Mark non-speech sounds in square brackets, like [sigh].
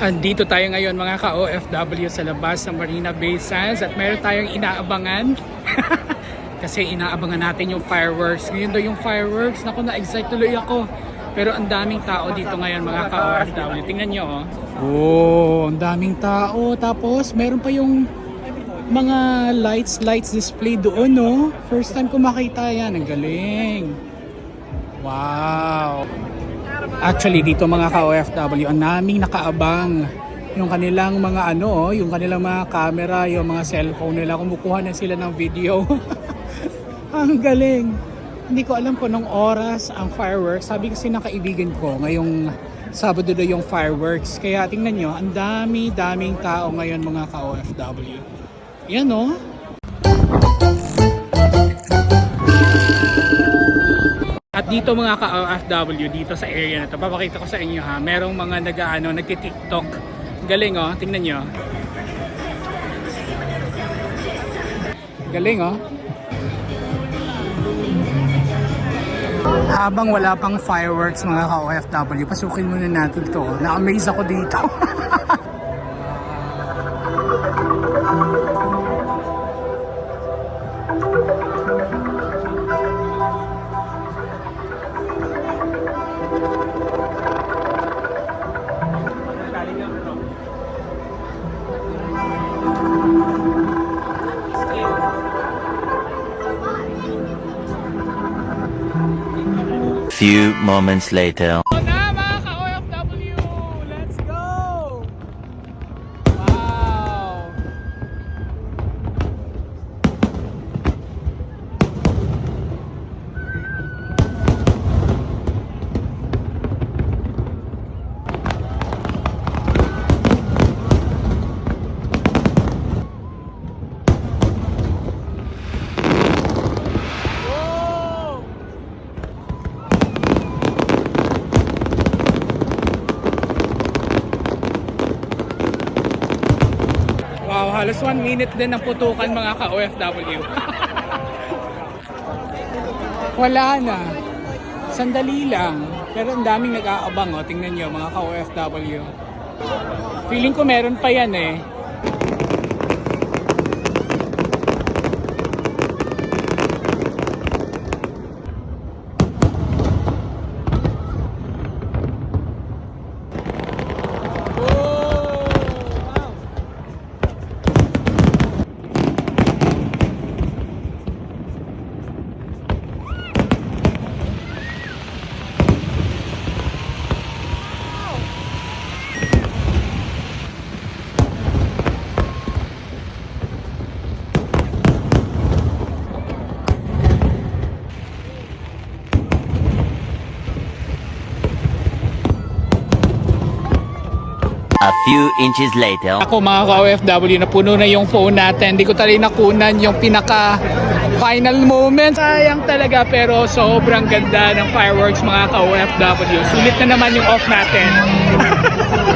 Andito tayo ngayon mga ka-OFW sa labas ng Marina Bay Sands at meron tayong inaabangan. [laughs] Kasi inaabangan natin yung fireworks. Ngayon daw yung fireworks. Naku, na-excite tuloy ako. Pero ang daming tao dito ngayon mga ka-OFW. Tingnan nyo oh. Oh, ang daming tao. Tapos meron pa yung mga lights, lights display doon no. First time ko makita yan. Ang galing. Wow. Actually, dito mga ka-OFW, ang naming nakaabang yung kanilang mga ano, yung kanilang mga camera, yung mga cellphone nila, kumukuha na sila ng video. [laughs] ang galing. Hindi ko alam kung anong oras ang fireworks. Sabi kasi ng kaibigan ko, ngayong Sabado daw yung fireworks. Kaya tingnan nyo, ang dami-daming tao ngayon mga ka-OFW. Yan oh. Dito mga ka-OFW, dito sa area na to, papakita ko sa inyo ha, merong mga nag-ano, nagti-tiktok. Galing oh, tingnan nyo. Galing oh. Habang wala pang fireworks mga ka-OFW, pasukin muna natin to. Na-amaze ako dito. [laughs] Few moments later. Oh, halos one minute din ang putukan mga ka-OFW. [laughs] Wala na. Sandali lang. Pero ang daming nag-aabang, oh. tingnan nyo mga ka-OFW. Feeling ko meron pa yan eh. A few inches later. Ako mga ka-OFW, napuno na yung phone natin. Hindi ko talaga nakunan yung pinaka final moment. Sayang talaga pero sobrang ganda ng fireworks mga ka-OFW. Sulit na naman yung off natin. [laughs]